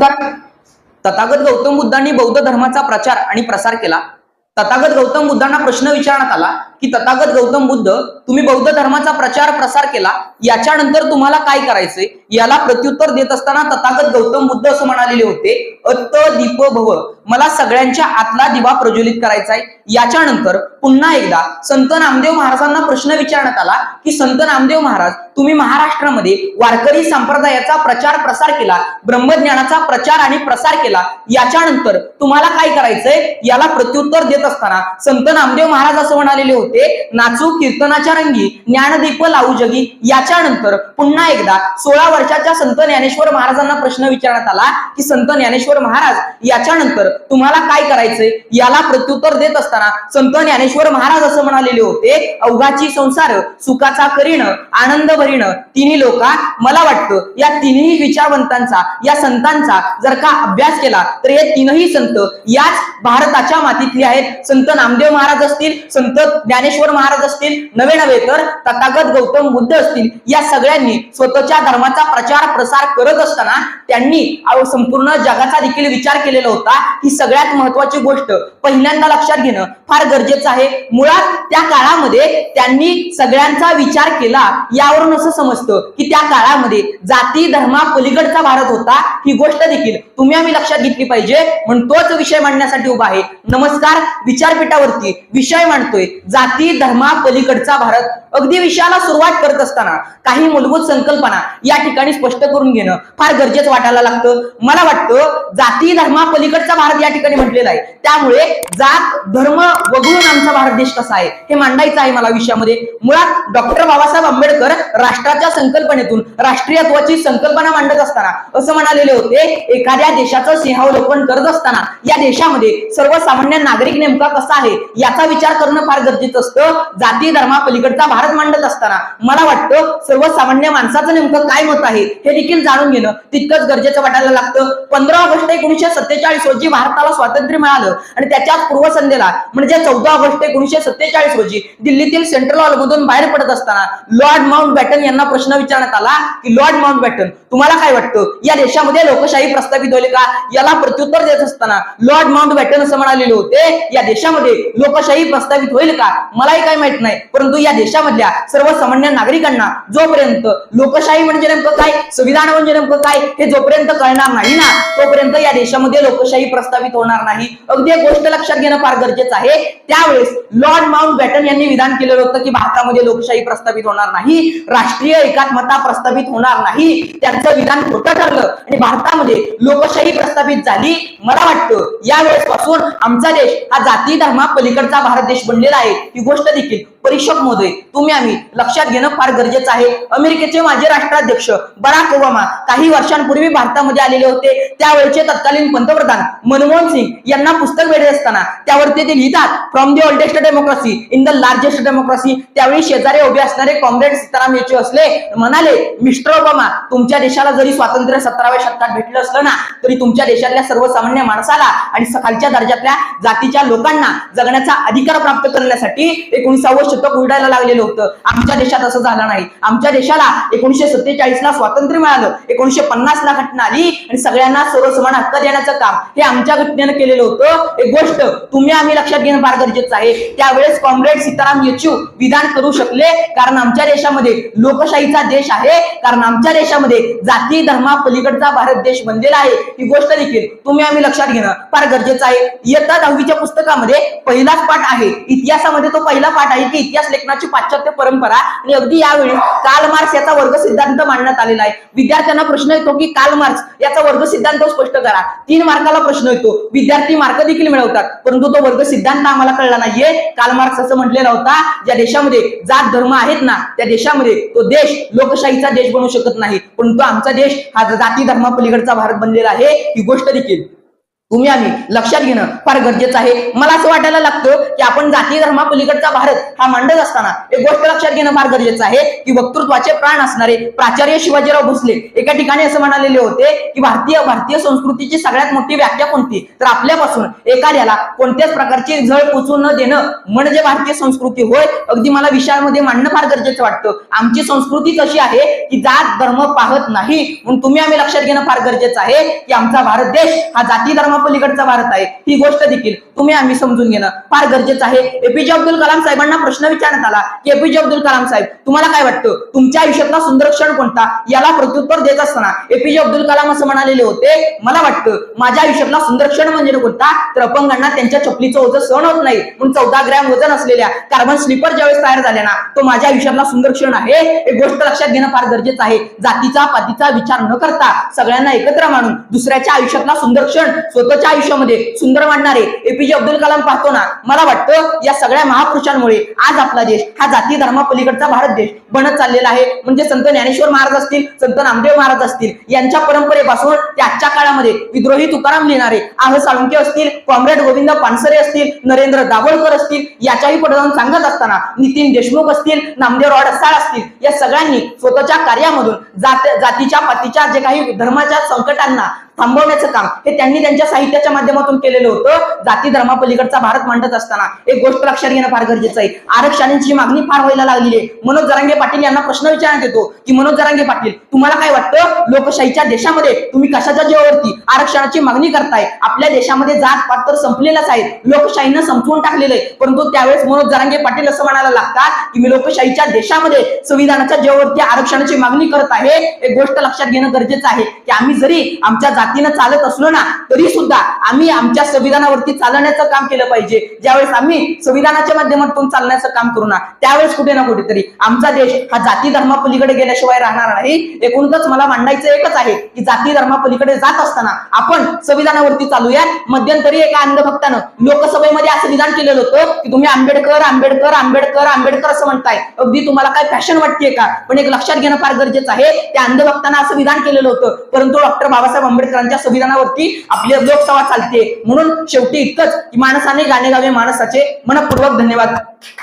नमस्कार तथागत गौतम बुद्धांनी बौद्ध धर्माचा प्रचार आणि प्रसार केला. तथागत गौतम बुद्धांना प्रश्न विचारण्यात आला की तथागत गौतम बुद्ध तुम्ही बौद्ध धर्माचा प्रचार प्रसार केला याच्यानंतर तुम्हाला काय करायचंय? याला प्रत्युत्तर देत असताना तथागत गौतम बुद्ध असं म्हणालेले होते अत्त दीप भव. मला सगळ्यांच्या आतला दिवा प्रज्वलित करायचा आहे. याच्यानंतर पुन्हा एकदा संत नामदेव महाराजांना प्रश्न विचारण्यात आला की संत नामदेव महाराज तुम्ही महाराष्ट्रामध्ये वारकरी संप्रदायाचा प्रचार प्रसार केला ब्रह्मज्ञानाचा प्रचार आणि प्रसार केला याच्यानंतर तुम्हाला काय करायचंय? याला प्रत्युत्तर देत असताना संत नामदेव महाराज असं म्हणालेले होते नाचू कीर्तनाच्या रंगी ज्ञानदीप लावू जगी याच्यानंतर पुन्हा एकदा सोळा वर्षाच्या संत ज्ञानेश्वर महाराजांना प्रश्न विचारण्यात आला की संत ज्ञानेश्वर महाराज याच्यानंतर तुम्हाला काय करायचंय? याला प्रत्युत्तर देत असताना संत ज्ञानेश्वर महाराज असं म्हणालेले होते अवघाची संसार सुखाचा करीण आनंद भरीण तिन्ही लोका मला वाटतं या तिन्ही विचारवंतांचा या संतांचा जर का अभ्यास केला तर हे तीनही संत याच भारताच्या मातीतले आहेत. संत नामदेव महाराज असतील संत ज्ञानेश्वर महाराज असतील नवे नव्हे तर तथागत गौतम बुद्ध असतील या सगळ्यांनी स्वतःच्या धर्माचा प्रचार प्रसार करत असताना त्यांनी संपूर्ण जगाचा देखील विचार केलेला होता. ही सगळ्यात महत्वाची गोष्ट पहिल्यांदा लक्षात घेणं फार गरजेचं आहे. मुळात त्या काळामध्ये त्यांनी सगळ्यांचा विचार केला यावरून असं समजतं की त्या काळामध्ये जाती धर्मा पलीकडचा भारत होता. ही गोष्ट देखील तुम्ही आम्ही लक्षात घेतली पाहिजे. म्हणून तोच विषय मांडण्यासाठी उभा आहे. नमस्कार विचारपीठावरती विषय मांडतोय. जाती धर्मा पलीकडचा भारत. अगदी विषयाला सुरुवात करत असताना काही मूलभूत संकल्पना या ठिकाणी स्पष्ट करून घेणं फार गरजेचं वाटायला लागतं. मला वाटतं जाती धर्मापलीकडचा भारत या ठिकाणी म्हटलेला आहे. त्यामुळे जात धर्म वगळून आमचा भारत देश कसा आहे हे मांडायचं आहे मला विषयामध्ये. मुळात डॉक्टर बाबासाहेब आंबेडकर राष्ट्राच्या संकल्पनेतून राष्ट्रीयत्वाची संकल्पना मांडत असताना असं म्हणालेले होते एखाद्या देशाचं सिंहावलोकन करत असताना या देशामध्ये सर्वसामान्य नागरिक नेमका कसा आहे याचा विचार करणं फार गरजेचं असतं. जाती धर्मा पलीकडचा भारत मांडत असताना मला वाटतं सर्वसामान्य माणसाचं नेमकं काय मत आहे हे देखील जाणून घेणं तितकंच गरजेचं वाटायला लागतं. पंधरा ऑगस्ट एकोणीशे सत्तेचाळीस रोजी भारताला स्वातंत्र्य मिळालं आणि त्याच्याच पूर्वसंध्येला म्हणजे चौदा ऑगस्ट एकोणीशे सत्तेचाळीस रोजी दिल्लीतील सेंट्रल हॉलमधून बाहेर पडत असताना लॉर्ड माउंट बॅटन यांना प्रश्न विचारण्यात आला की लॉर्ड माउंट बॅटन तुम्हाला काय वाटतं? या देशामध्ये लोकशाही प्रस्थापित होईल का? याला प्रत्युत्तर देत असताना लॉर्ड माउंट बॅटन असं म्हणालेले होते या देशामध्ये लोकशाही प्रस्थापित होईल का? मलाही काय माहीत नाही परंतु या देशामध्ये देशामधल्या सर्वसामान्य नागरिकांना जोपर्यंत लोकशाही म्हणजे नेमकं काय संविधान म्हणजे नेमकं काय हे जोपर्यंत कळणार नाही ना तोपर्यंत या देशामध्ये लोकशाही प्रस्थापित होणार नाही. अगदी एक गोष्ट लक्षात घेणं फार गरजेचं आहे. त्यावेळेस लॉर्ड माउंट बॅटन यांनी विधान केलेलं होतं की भारतामध्ये लोकशाही प्रस्थापित होणार नाही राष्ट्रीय एकात्मता प्रस्थापित होणार नाही त्यांचं विधान खोटं ठरलं आणि भारतामध्ये लोकशाही प्रस्थापित झाली. मला वाटतं यावेळेस पासून आमचा देश हा जाती धर्मा पलीकडचा भारत देश बनलेला आहे. ही गोष्ट देखील परिषद महोदय तुम्ही आम्ही लक्षात घेणं फार गरजेचं आहे. अमेरिकेचे माजी राष्ट्राध्यक्ष बराक ओबामा काही वर्षांपूर्वी भारतामध्ये आलेले होते. त्यावेळेचे तत्कालीन पंतप्रधान मनमोहन सिंग यांना पुस्तक भेटत असताना त्यावर ते लिहितात from the oldest democracy in the largest democracy त्यावेळी शेजारी उभे असणारे कॉम्रेड सीताराम येचू असले म्हणाले मिस्टर ओबामा तुमच्या देशाला जरी स्वातंत्र्य सतराव्या शतकात भेटलं असलं ना तरी तुमच्या देशातल्या सर्वसामान्य माणसाला आणि खालच्या दर्जातल्या जातीच्या लोकांना जगण्याचा अधिकार प्राप्त करण्यासाठी एकोणीसावं शतक उलडायला लागलेलं होतं. आमच्या देशात असं झालं नाही. आमच्या देशाला एकोणीशे सत्तेचाळीस ला स्वातंत्र्य मिळालं एकोणीशे पन्नास ला घटना आली आणि सगळ्यांना सर्वसमान हक्क देण्याचं काम हे आमच्या घटनेनं केलेलं होतं. एक गोष्ट तुम्ही आम्ही लक्षात घेणं फार गरजेचं आहे. त्यावेळेस कॉम्रेड सीताराम येचू विधान करू शकले. कारण आमच्या देशामध्ये लोकशाहीचा देश आहे. कारण आमच्या देशामध्ये जाती धर्मा पलीकडचा भारत देश बनलेला आहे. ही गोष्ट देखील तुम्ही आम्ही लक्षात घेणं फार गरजेचं आहे. इयत्ता दहावीच्या पुस्तकामध्ये पहिलाच पाठ आहे. इतिहासामध्ये तो पहिला पाठ आहे की इतिहास लेखनाची पाश्चात्य परंपरा. आणि अगदी यावेळी काल मार्क्स याचा वर्ग सिद्धांत मांडण्यात आलेला आहे. विद्यार्थ्यांना प्रश्न येतो की काल मार्क्स याचा वर्ग सिद्धांत स्पष्ट करा. तीन मार्काला प्रश्न येतो. विद्यार्थी मार्क देखील मिळवतात. परंतु तो वर्ग सिद्धांत आम्हाला कळला नाहीये. काल मार्क्स असं म्हटलेला होता ज्या देशामध्ये जात धर्म आहेत ना त्या देशामध्ये तो देश लोकशाहीचा देश बनू शकत नाही. परंतु आमचा देश हा जाती धर्मापलीकडचा भारत बनलेला आहे. ही गोष्ट देखील तुम्ही आम्ही लक्षात घेणं फार गरजेचं आहे. मला असं वाटायला लागतं की आपण जाती धर्मापलीकडचा भारत हा मांडत असताना एक गोष्ट लक्षात घेणं फार गरजेचं आहे की वक्तृत्वाचे प्राण असणारे प्राचार्य शिवाजीराव भोसले एका ठिकाणी असं म्हणालेले होते की भारतीय भारतीय संस्कृतीची सगळ्यात मोठी व्याख्या कोणती? तर आपल्यापासून एखाद्याला कोणत्याच प्रकारची झळ पोचू न देणं म्हणजे भारतीय संस्कृती होय अगदी मला विषयामध्ये मांडणं फार गरजेचं वाटतं. आमची संस्कृती कशी आहे की जात धर्म पाहत नाही? म्हणून तुम्ही आम्ही लक्षात घेणं फार गरजेचं आहे की आमचा भारत देश हा जाती धर्मापलीकडचा भारत आहे. ही गोष्ट देखील तुम्ही आम्ही समजून घेणं फार गरजेचं आहे. एपीजे अब्दुल कलाम साहेबांना प्रश्न विचारण्यात आला की एपीजे अब्दुल कलाम साहेब तुम्हाला काय वाटतं? तुमच्या आयुष्यातला सुंदर क्षण कोणता? याला प्रत्युत्तर देत असताना एपीजे अब्दुल कलाम असं म्हणालेले होते मला वाटतं माझ्या आयुष्यातला सुंदर क्षण म्हणजे कोणता? तर अपंगांना त्यांच्या चपलीचं ओझं सहन होत नाही. म्हणून चौदा ग्रॅम वजन असलेल्या कार्बन स्लीपर ज्यावेळेस तयार झाल्या ना तो माझ्या आयुष्यातला सुंदर क्षण आहे. एक गोष्ट लक्षात घेणं फार गरजेचं आहे. जातीचा पातीचा विचार न करता सगळ्यांना एकत्र मानून दुसऱ्याच्या आयुष्यातला सुंदर क्षण स्वतः स्वतःच्या आयुष्यामध्ये सुंदर मांडणारे एपीजे अब्दुल कलाम पाहतो ना मला वाटतं या सगळ्या महापुरुषांमुळे आज आपला देश हा जाती धर्मापलीकडचा भारत देश बनत चाललेला आहे. म्हणजे संत ज्ञानेश्वर महाराज असतील संत नामदेव महाराज असतील यांच्या परंपरेपासून ते आजच्या काळामध्ये विद्रोही तुकाराम लिहिणारे आह साळुंके असतील कॉम्रेड गोविंद पानसरे असतील नरेंद्र दाभोळकर असतील याच्याही पुढे जाऊन सांगत असताना नितीन देशमुख असतील नामदेव रॉडसाळ असतील या सगळ्यांनी स्वतःच्या कार्यामधून जात जातीच्या पातीच्या जे काही धर्माच्या संकटांना थांबवण्याचं काम. हे त्यांनी त्यांच्या साहित्याच्या माध्यमातून केलेलं होतं. जाती धर्मापलीकडचा भारत मांडत असताना एक गोष्ट लक्षात घेणं फार गरजेचं आहे. आरक्षणांची मागणी फार व्हायला लागलेली आहे. मनोज जरांगे पाटील यांना प्रश्न विचारण्यात येतो की मनोज जरांगे पाटील तुम्हाला काय वाटतं? लोकशाहीच्या देशामध्ये तुम्ही कशाच्या जीवावरती आरक्षणाची मागणी करताय? आपल्या देशामध्ये जात पात तर संपलेलाच आहे. लोकशाहीनं संपवून टाकलेलं आहे. परंतु त्यावेळेस मनोज जरांगे पाटील असं म्हणायला लागतात की मी लोकशाहीच्या देशामध्ये संविधानाच्या जीवावरती आरक्षणाची मागणी करत आहे. एक गोष्ट लक्षात घेणं गरजेचं आहे की आम्ही जरी आमच्या जातीनं चालत असलो ना तरी सुद्धा आम्ही आमच्या संविधानावरती चालण्याचं काम केलं पाहिजे. ज्यावेळेस आम्ही संविधानाच्या माध्यमातून चालण्याचं काम करू ना त्यावेळेस कुठे ना कुठेतरी आमचा देश हा जाती धर्मापलीकडे गेल्याशिवाय राहणार नाही. एकूणच मला मांडायचं एकच आहे की जाती धर्मापलीकडे जात असताना आपण संविधानावरती चालूया. मध्यंतरी एका अंधभक्तानं लोकसभेमध्ये असं विधान केलेलं होतं की तुम्ही आंबेडकर आंबेडकर आंबेडकर आंबेडकर असं म्हणताय. अगदी तुम्हाला काय फॅशन वाटते का? पण एक लक्षात घेणं फार गरजेचं आहे. त्या अंधभक्तानं असं विधान केलेलं होतं. परंतु डॉक्टर बाबासाहेब आंबेडकर आंबेडकरांच्या संविधानावरती आपली लोकसभा चालते म्हणून शेवटी इतकंच की माणसाने गाणे गावे माणसाचे मनपूर्वक धन्यवाद.